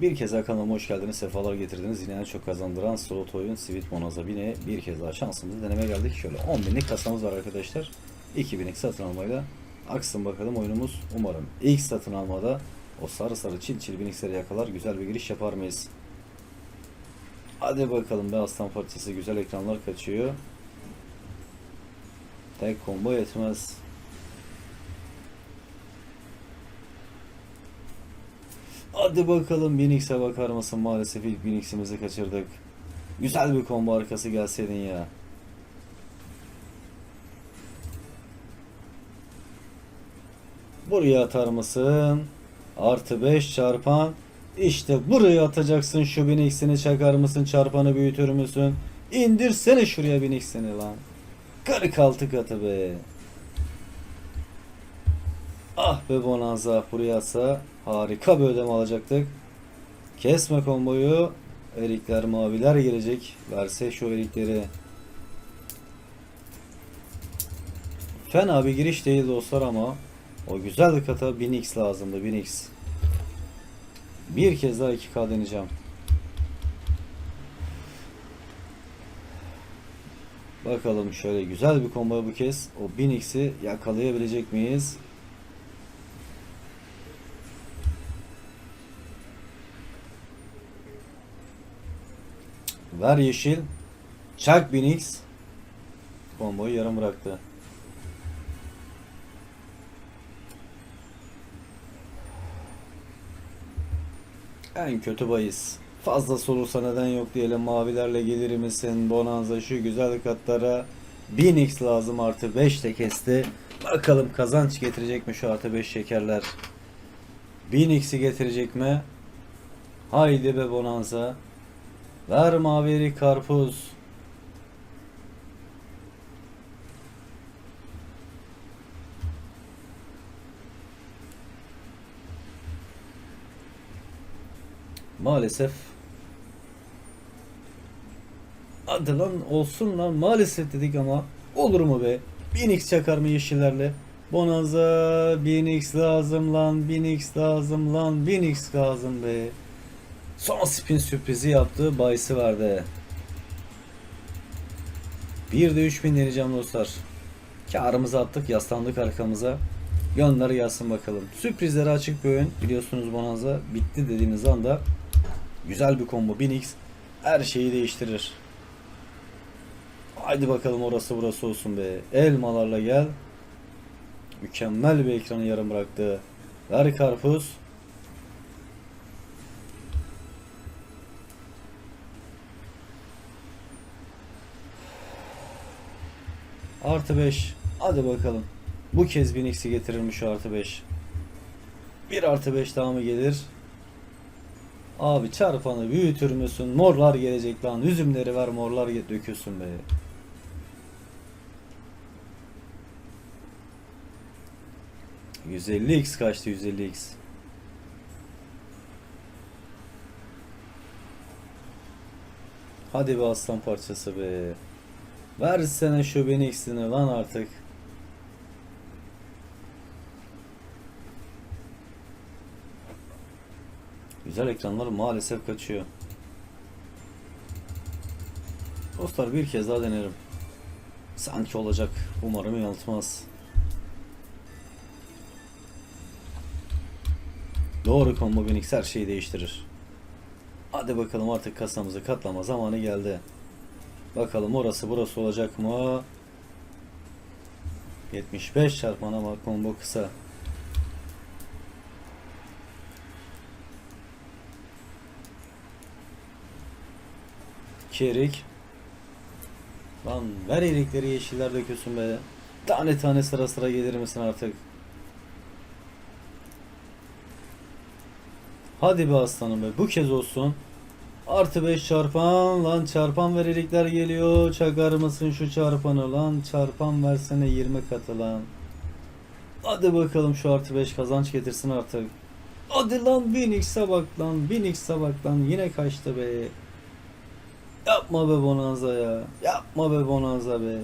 Bir kez daha kanalıma hoş geldiniz, sefalar getirdiniz. Yine en çok kazandıran slot oyun Sweet Bonanza Bine bir kez daha şansımızı deneme geldik. Şöyle 10 binlik kasamız var arkadaşlar. 2000'lik satın almayla aksın bakalım oyunumuz. Umarım ilk satın almada o sarı sarı çil çil binikleri yakalar güzel bir giriş yapar mıyız? Hadi bakalım be aslan parçası güzel ekranlar kaçıyor. Tek combo yetmez. Hadi bakalım Binix'e bakar mısın? Maalesef ilk Binix'imizi kaçırdık. Güzel bir combo arkası gelseydin ya. Buraya atar mısın? Artı 5 çarpan. İşte buraya atacaksın şu Binix'ini çakar mısın? Çarpanı büyütür müsün? İndirsene şuraya Binix'ini lan. 46 katı be. Ah be Bonanza buraya atsa harika bir ödeme alacaktık. Kesme komboyu. Erikler maviler gelecek. Verse şu erikleri. Fena bir giriş değil dostlar ama o güzel kata 1000x lazımdı 1000x. Bir kez daha 2K deneyeceğim. Bakalım şöyle güzel bir combo bu kez. O 1000x'i yakalayabilecek miyiz? Ver yeşil. Çak 1000x. Bombayı yarım bıraktı. En kötü bahis. Fazla olursa neden yok diyelim. Mavilerle gelir misin? Bonanza şu güzel katlara 1000x lazım artı 5 de kesti. Bakalım kazanç getirecek mi şu artı 5 şekerler? 1000x'i getirecek mi? Haydi be Bonanza. Ver maveri karpuz. Maalesef. Hadi lan olsun lan maalesef dedik ama olur mu be? 1000x çakar mı yeşillerle? Bonanza 1000x lazım lan 1000x lazım lan 1000x lazım be. Son spin sürprizi yaptı. Bayisi verdi. Bir de 3000 deneyeceğim dostlar. Karımızı attık. Yaslandık arkamıza. Gönder yazsın bakalım. Sürprizlere açık bir oyun. Biliyorsunuz Bonanza bitti dediğiniz anda güzel bir combo 1000x her şeyi değiştirir. Haydi bakalım orası burası olsun be. Elmalarla gel. Mükemmel bir ekranı yarım bıraktı. Ver karpuz. Artı 5. Hadi bakalım. Bu kez 1000x'i getirir mi şu artı 5? Bir artı 5 daha mı gelir? Abi çarpanı büyütür müsün? Morlar gelecek lan. Üzümleri ver morlar döküyorsun be. %50x kaçtı 150x. Hadi be aslan parçası be. Versene şu Benix'ini lan artık. Güzel ekranlar maalesef kaçıyor. Dostlar bir kez daha denerim. Sanki olacak. Umarım yanıltmaz. Doğru combo Benix her şeyi değiştirir. Hadi bakalım artık kasamızı katlama zamanı geldi. Bakalım orası burası olacak mı? 75 çarpan ama combo kısa. Kerik. Lan ver erikleri yeşiller döküyorsun be. Tane tane sıra sıra gelir misin artık? Hadi be aslanım be bu kez olsun. Artı 5 çarpan lan çarpan ver erikler geliyor. Çakar mısın şu çarpanı lan çarpan versene 20 katı lan. Hadi bakalım şu artı 5 kazanç getirsin artık. Hadi lan 1000x'e bak lan 1000x'e bak lan yine kaçtı be. Yapma be Bonanza ya. Yapma be Bonanza be.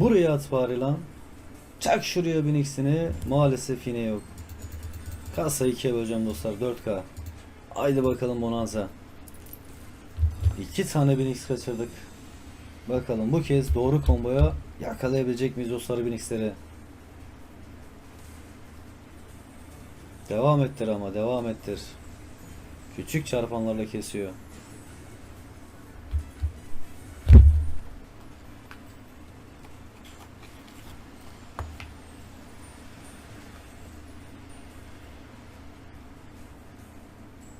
Buraya at bari lan. Çak şuraya biniksini. Maalesef yine yok. Kasa 2'ye böleceğim dostlar 4K. Haydi bakalım Bonanza. İki tane Binix kaçırdık. Bakalım bu kez doğru komboya yakalayabilecek miyiz dostlar Binix'leri. Devam ettir ama devam ettir. Küçük çarpanlarla kesiyor.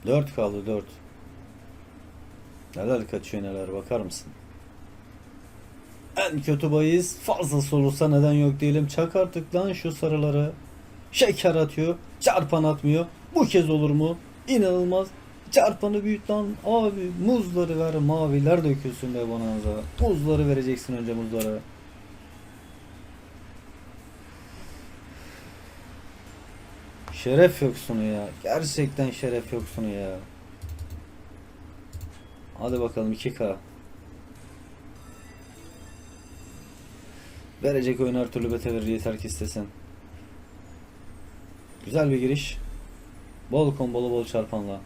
Dört kaldı dört. Neler kaçıyor neler bakar mısın? En kötü bahis fazla olursa neden yok diyelim. Çak artık lan şu sarıları. Şeker atıyor. Çarpan atmıyor. Bu kez olur mu? İnanılmaz. Çarpanı büyüt lan. Abi muzları ver. Maviler dökülsün be bonanza. Muzları vereceksin önce muzlara. Şeref yoksunu ya. Gerçekten şeref yoksunu ya. Hadi bakalım 2K. Verecek oyun her türlü bete verir yeter ki istesin. Güzel bir giriş. Bol kombolu bol çarpanla.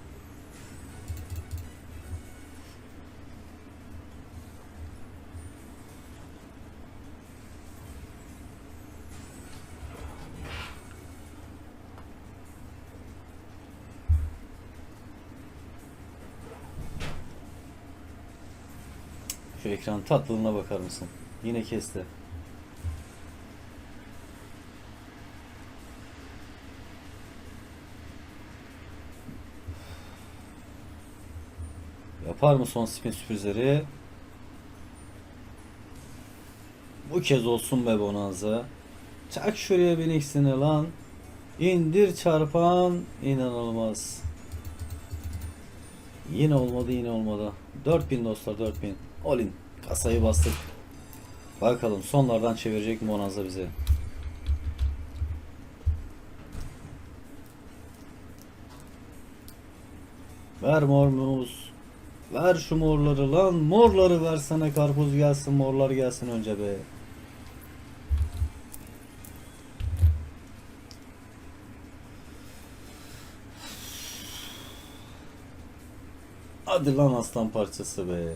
Şu ekran tatlılığına bakar mısın? Yine kesti. Yapar mı son spin sürprizleri? Bu kez olsun be Bonanza. Çak şuraya bir ikisini lan. İndir çarpan. inanılmaz. Yine olmadı yine olmadı. 4000 dostlar 4000. Olin. Kasayı bastık. Bakalım sonlardan çevirecek mi Bonanza bize. Ver mor muz. Ver şu morları lan. Morları versene karpuz gelsin morlar gelsin önce be. Hadi lan aslan parçası be.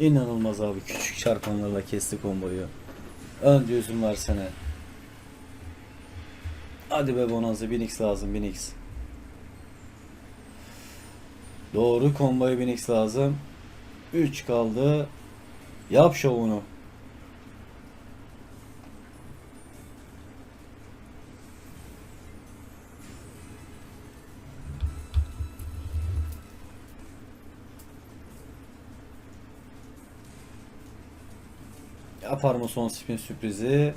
İnanılmaz abi. Küçük çarpanlarla kesti komboyu. Önce üzüm versene. Hadi be Bonanza 1000x lazım 1000x. Doğru komboya 1000x lazım. 3 kaldı. Yap şovunu. Yapar mı son spin sürprizi?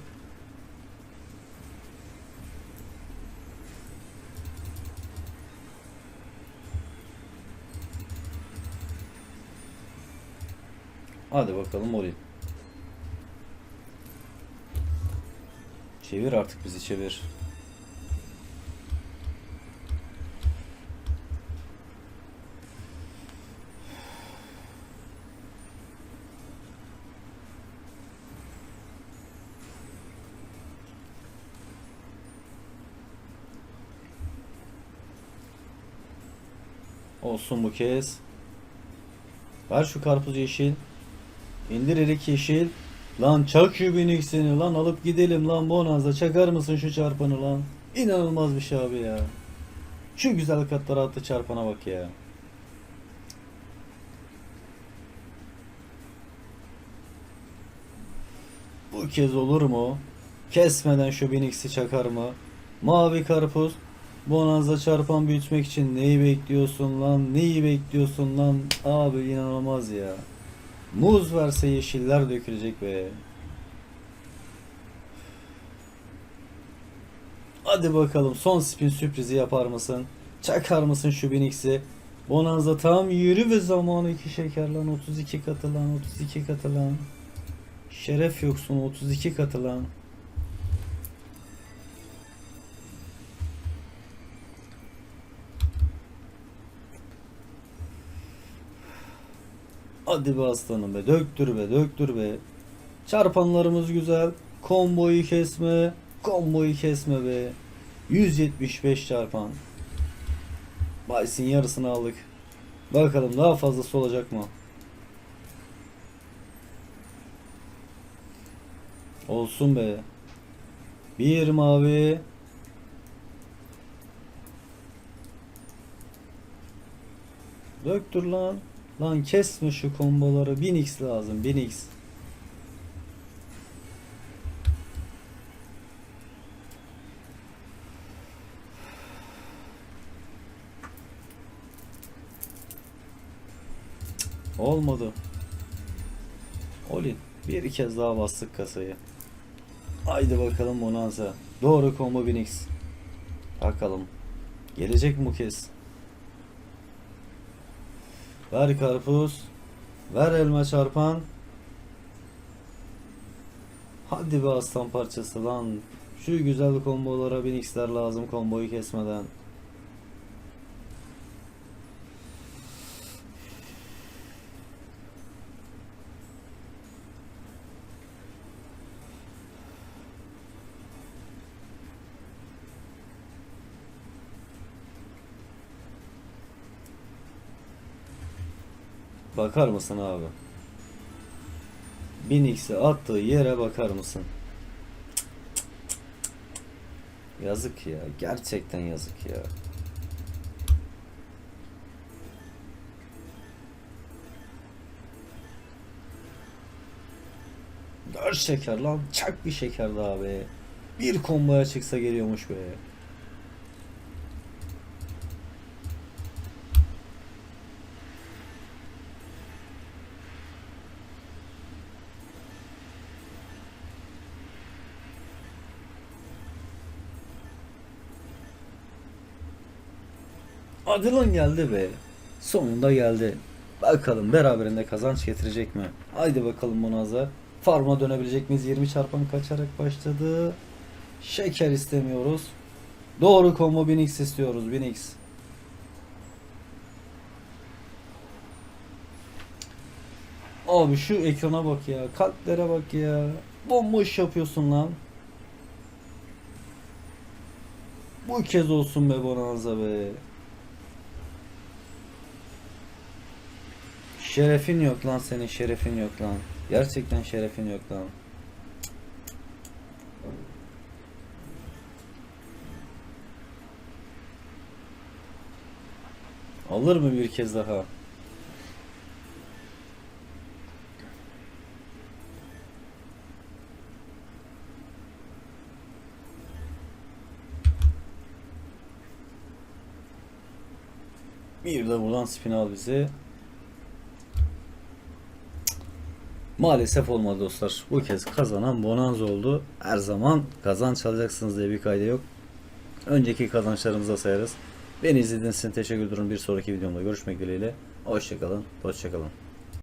Hadi bakalım Mori. Çevir artık bizi çevir. Olsun bu kez. Ver şu karpuz yeşil. İndir erik yeşil. Lan çak şu binixini lan alıp gidelim lan Bonanza çakar mısın şu çarpanı lan. İnanılmaz bir şey abi ya. Şu güzel katlara attı çarpana bak ya. Bu kez olur mu? Kesmeden şu binixi çakar mı? Mavi karpuz. Bonanza çarpan büyütmek için neyi bekliyorsun lan? Neyi bekliyorsun lan? Abi inanılmaz ya. Muz verse yeşiller dökülecek be. Hadi bakalım son spin sürprizi yapar mısın? Çakar mısın şu binix'i? Bonanza tam yürü ve zamanı iki şeker lan 32 katı lan 32 katı lan. Şeref yoksun 32 katı lan. Hadi be aslanım be döktür be döktür be. Çarpanlarımız güzel. Komboyu kesme. Komboyu kesme be. 175 çarpan. Baysin yarısını aldık. Bakalım daha fazlası olacak mı? Olsun be. Bir mavi. Döktür lan. Lan kesme şu komboları. 1000x lazım. 1000x. Olmadı. Olin. Bir kez daha bastık kasayı. Haydi bakalım Bonanza. Doğru combo 1000x. Bakalım. Gelecek mi bu kez? Ver karpuz. Ver elma çarpan. Hadi be aslan parçası lan. Şu güzel kombolara 1000x'ler lazım komboyu kesmeden. Bakar mısın abi? 1000x'i attığı yere bakar mısın? Yazık ya. Gerçekten yazık ya. Dört şeker lan. Çak bir şeker daha be. Bir komboya çıksa geliyormuş be. Hadi lan geldi be. Sonunda geldi. Bakalım beraberinde kazanç getirecek mi? Haydi bakalım Bonanza. Farm'a dönebilecek miyiz? 20 çarpan kaçarak başladı. Şeker istemiyoruz. Doğru combo 1000x istiyoruz 1000x. Abi şu ekrana bak ya. Kalplere bak ya. Bomboş yapıyorsun lan. Bu kez olsun be Bonanza be. Şerefin yok lan senin şerefin yok lan. Gerçekten şerefin yok lan. Alır mı bir kez daha? Bir de buradan spin al bizi. Maalesef olmadı dostlar. Bu kez kazanan Bonanza oldu. Her zaman kazanç alacaksınız diye bir kaydı yok. Önceki kazançlarımıza sayarız. Beni izlediğiniz için teşekkür ederim. Bir sonraki videomda görüşmek dileğiyle. Hoşçakalın. Hoşçakalın.